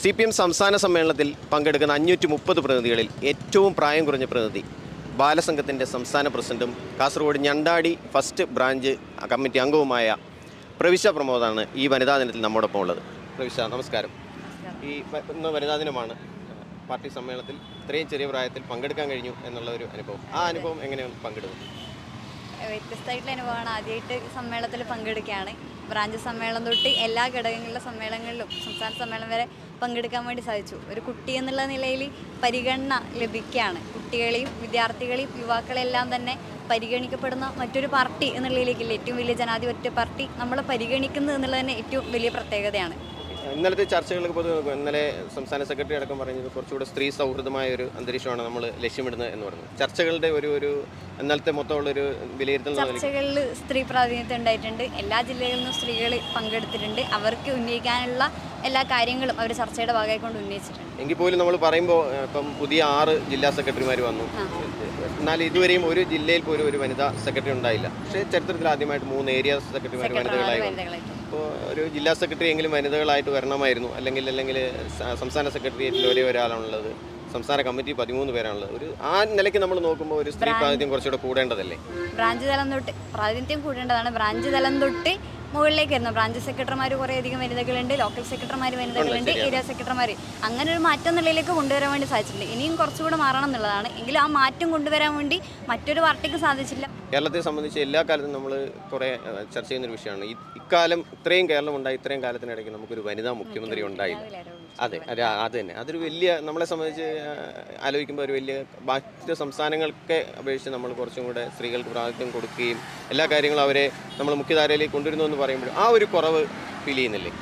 C P M സംസ്ഥാന സമ്മേളനത്തിൽ പങ്കെടുക്കുന്ന അഞ്ഞൂറ്റി മുപ്പത് പ്രതിനിധികളിൽ ഏറ്റവും പ്രായം കുറഞ്ഞ പ്രതിനിധി ബാലസംഘത്തിന്റെ സംസ്ഥാന പ്രസിഡന്റും Kasaragod Njandadi first branch committee അംഗവുമായ പ്രവിശ പ്രമോദാണ് ഈ വനിതാ ദിനത്തിൽ നമ്മോടൊപ്പം ഉള്ളത്. പ്രവിശ നമസ്കാരം. ഈ ഇന്ന് വനിതാ ദിനമാണ്. പാർട്ടി സമ്മേളനത്തിൽ ഇത്രയും ചെറിയ പ്രായത്തിൽ പങ്കെടുക്കാൻ കഴിഞ്ഞു എന്നുള്ള ഒരു അനുഭവം. ആ അനുഭവം എങ്ങനെയാണ് പങ്കെടുക്കുന്നത് വ്യത്യസ്തമായിട്ടുള്ള അനുഭവമാണ്. ആദ്യമായിട്ട് സമ്മേളനത്തിൽ പങ്കെടുക്കുകയാണ്. ബ്രാഞ്ച് സമ്മേളനം തൊട്ട് എല്ലാ ഘടകങ്ങളിലെ സമ്മേളനങ്ങളിലും സംസ്ഥാന സമ്മേളനം വരെ പങ്കെടുക്കാൻ വേണ്ടി സാധിച്ചു. ഒരു കുട്ടി എന്നുള്ള നിലയിൽ പരിഗണന ലഭിക്കുകയാണ്. കുട്ടികളെയും വിദ്യാർത്ഥികളെയും യുവാക്കളെല്ലാം തന്നെ പരിഗണിക്കപ്പെടുന്ന മറ്റൊരു പാർട്ടി എന്നുള്ളതിലേക്കില്ല ഏറ്റവും വലിയ ജനാധിപത്യ പാർട്ടി നമ്മളെ പരിഗണിക്കുന്നത് എന്നുള്ളത് തന്നെ ഏറ്റവും വലിയ പ്രത്യേകതയാണ്. ഇന്നലത്തെ ചർച്ചകൾക്ക് പൊതുവെ ഇന്നലെ സംസ്ഥാന സെക്രട്ടറി അടക്കം പറഞ്ഞത് കുറച്ചുകൂടെ സ്ത്രീ സൗഹൃദമായ ഒരു അന്തരീക്ഷമാണ് നമ്മൾ ലക്ഷ്യമിടുന്നത് എന്ന് പറഞ്ഞു. ചർച്ചകളുടെ ഒരു ഒരു ഇന്നലത്തെ മൊത്തമുള്ള ഒരു വിലയിരുത്തൽ ചർച്ചകളിൽ സ്ത്രീ പ്രാതിനിധ്യം ഉണ്ടായിട്ടുണ്ട്. എല്ലാ ജില്ലകളിൽ നിന്നും സ്ത്രീകൾ പങ്കെടുത്തിട്ടുണ്ട്. അവർക്ക് ഉന്നയിക്കാനുള്ള എല്ലാ കാര്യങ്ങളും അവർ ചർച്ചയുടെ ഭാഗമായി കൊണ്ട് ഉന്നയിച്ചിട്ടുണ്ട്. എങ്കിൽ പോലും നമ്മൾ പറയുമ്പോൾ ഇപ്പം പുതിയ ആറ് ജില്ലാ സെക്രട്ടറിമാർ വന്നു. എന്നാൽ ഇതുവരെയും ഒരു ജില്ലയിൽ പോലും ഒരു വനിതാ സെക്രട്ടറി ഉണ്ടായില്ല. പക്ഷേ ചരിത്രത്തിൽ ആദ്യമായിട്ട് മൂന്ന് ഏരിയ സെക്രട്ടറിമാർ വനിതകളായി. അപ്പോൾ ഒരു ജില്ലാ സെക്രട്ടറി എങ്കിലും വനിതകളായിട്ട് വരണമായിരുന്നു. അല്ലെങ്കിൽ അല്ലെങ്കിൽ സംസ്ഥാന സെക്രട്ടേറിയറ്റിൽ ഒരേ ഒരാളാണുള്ളത്. സംസ്ഥാന കമ്മിറ്റി പതിമൂന്ന് പേരാണുള്ളത്. ഒരു ആ നിലയ്ക്ക് നമ്മൾ നോക്കുമ്പോൾ ഒരു സ്ത്രീ പ്രാതിനിധ്യം കുറച്ചുകൂടെ കൂടേണ്ടതല്ലേ? ബ്രാഞ്ച് തലം തൊട്ട് പ്രാതിനിധ്യം കൂടേണ്ടതാണ്. ബ്രാഞ്ച് തലം തൊട്ട് മുകളിലേക്ക് വരുന്നു ബ്രാഞ്ച് സെക്രട്ടറിമാർ കുറേ അധികം വനിതകളുണ്ട് ലോക്കൽ സെക്രട്ടറിമാർ വനിതകളുണ്ട് ഏരിയ സെക്രട്ടറിമാർ അങ്ങനെ ഒരു മാറ്റം നിലയിലേക്ക് കൊണ്ടുവരാൻ വേണ്ടി സാധിച്ചിട്ടുണ്ട്. ഇനിയും കുറച്ചുകൂടെ മാറണം എന്നുള്ളതാണ്. എങ്കിലും ആ മാറ്റം കൊണ്ടുവരാൻ വേണ്ടി മറ്റൊരു പാർട്ടിക്ക് സാധിച്ചില്ല. കേരളത്തെ സംബന്ധിച്ച് എല്ലാ കാലത്തും നമ്മൾ കുറേ ചർച്ച ചെയ്യുന്ന ഒരു വിഷയമാണ്. ഇക്കാലം ഇത്രയും കേരളം ഉണ്ടായി ഇത്രയും കാലത്തിനിടയ്ക്ക് നമുക്കൊരു വനിതാ മുഖ്യമന്ത്രി ഉണ്ടായില്ല അതെ അതെ അത് തന്നെ. അതൊരു വലിയ നമ്മളെ സംബന്ധിച്ച് ആലോചിക്കുമ്പോൾ ഒരു വലിയ മറ്റ് സംസ്ഥാനങ്ങൾക്ക് അപേക്ഷിച്ച് നമ്മൾ കുറച്ചും കൂടെ സ്ത്രീകൾക്ക് പ്രാതിനിധ്യം കൊടുക്കുകയും എല്ലാ കാര്യങ്ങളും അവരെ നമ്മൾ മുഖ്യധാരയിലേക്ക് കൊണ്ടുവരുന്നു എന്ന് പറയുമ്പോൾ ആ ഒരു കുറവ് ഫീൽ ചെയ്യുന്നില്ലേ?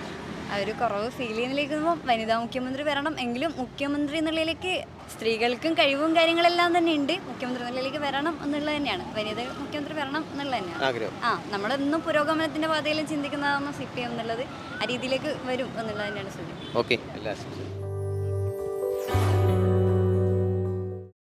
ആ ഒരു കുറവ് ഫീൽ ചെയ്യുന്നതിലേക്ക് വനിതാ മുഖ്യമന്ത്രി വരണം. എങ്കിലും മുഖ്യമന്ത്രി എന്നുള്ളതിലേക്ക് സ്ത്രീകൾക്കും കഴിവും കാര്യങ്ങളെല്ലാം തന്നെ ഉണ്ട്. മുഖ്യമന്ത്രി എന്നുള്ളതിലേക്ക് വരണം എന്നുള്ളത് തന്നെയാണ്. വനിത മുഖ്യമന്ത്രി വരണം എന്നുള്ളത് തന്നെയാണ്. ആ നമ്മളെന്നും പുരോഗമനത്തിന്റെ പാതയിലും ചിന്തിക്കുന്നതാണ് സി പി എം എന്നുള്ളത്. ആ രീതിയിലേക്ക് വരും എന്നുള്ളത് തന്നെയാണ് സൂചന. ഓക്കെ.